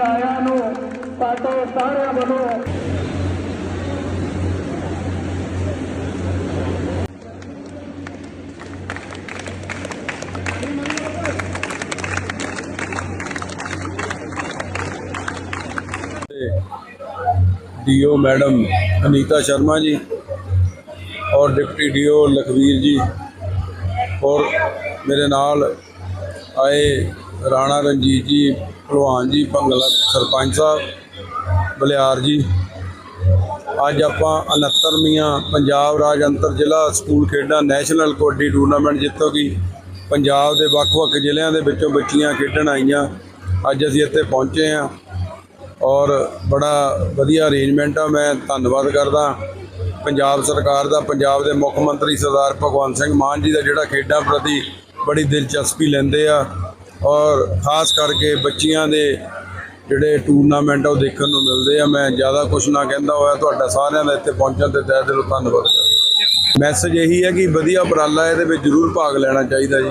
ਆਇਆਂ ਨੂੰ ਸਾਡੇ ਸਾਰਿਆਂ ਵੱਲੋਂ ਡੀਓ ਮੈਡਮ ਅਨੀਤਾ ਸ਼ਰਮਾ ਜੀ ਔਰ ਡਿਪਟੀ ਡੀਓ ਲਖਵੀਰ ਜੀ ਔਰ ਮੇਰੇ ਨਾਲ ਆਏ ਰਾਣਾ ਰਣਜੀਤ ਜੀ, ਭਲਵਾਨ ਜੀ, ਭੰਗਲਾ ਸਰਪੰਚ ਸਾਹਿਬ, ਬਲਿਆਰ ਜੀ। ਅੱਜ ਆਪਾਂ 69ਵੀਆਂ ਪੰਜਾਬ ਰਾਜ ਅੰਤਰ ਜ਼ਿਲ੍ਹਾ ਸਕੂਲ ਖੇਡਾਂ ਨੈਸ਼ਨਲ ਕਬੱਡੀ ਟੂਰਨਾਮੈਂਟ ਜਿੱਥੋਂ ਕਿ ਪੰਜਾਬ ਦੇ ਵੱਖ-ਵੱਖ ਜ਼ਿਲ੍ਹਿਆਂ ਦੇ ਵਿੱਚੋਂ ਬੱਚੀਆਂ ਖੇਡਣ ਆਈਆਂ। ਅੱਜ ਅਸੀਂ ਇੱਥੇ ਪਹੁੰਚੇ ਹਾਂ ਔਰ ਬੜਾ ਵਧੀਆ ਅਰੇਂਜਮੈਂਟ ਆ। ਮੈਂ ਧੰਨਵਾਦ ਕਰਦਾ ਪੰਜਾਬ ਸਰਕਾਰ ਦਾ, ਪੰਜਾਬ ਦੇ ਮੁੱਖ ਮੰਤਰੀ ਸਰਦਾਰ ਭਗਵੰਤ ਸਿੰਘ ਮਾਨ ਜੀ ਦਾ, ਜਿਹੜਾ ਖੇਡਾਂ ਪ੍ਰਤੀ ਬੜੀ ਦਿਲਚਸਪੀ ਲੈਂਦੇ ਆ। ਔਰ ਖਾਸ ਕਰਕੇ ਬੱਚੀਆਂ ਦੇ ਜਿਹੜੇ ਟੂਰਨਾਮੈਂਟ ਆ ਉਹ ਦੇਖਣ ਨੂੰ ਮਿਲਦੇ ਆ। ਮੈਂ ਜ਼ਿਆਦਾ ਕੁਝ ਨਾ ਕਹਿੰਦਾ ਹੋਇਆ, ਤੁਹਾਡਾ ਸਾਰਿਆਂ ਦਾ ਇੱਥੇ ਪਹੁੰਚਣ ਤੇ ਤਹਿ ਦਿਲੋਂ ਧੰਨਵਾਦ ਕਰਦਾ। ਮੈਸੇਜ ਇਹੀ ਹੈ ਕਿ ਵਧੀਆ ਉਪਰਾਲਾ ਇਹਦੇ ਵਿੱਚ ਜ਼ਰੂਰ ਭਾਗ ਲੈਣਾ ਚਾਹੀਦਾ ਜੀ।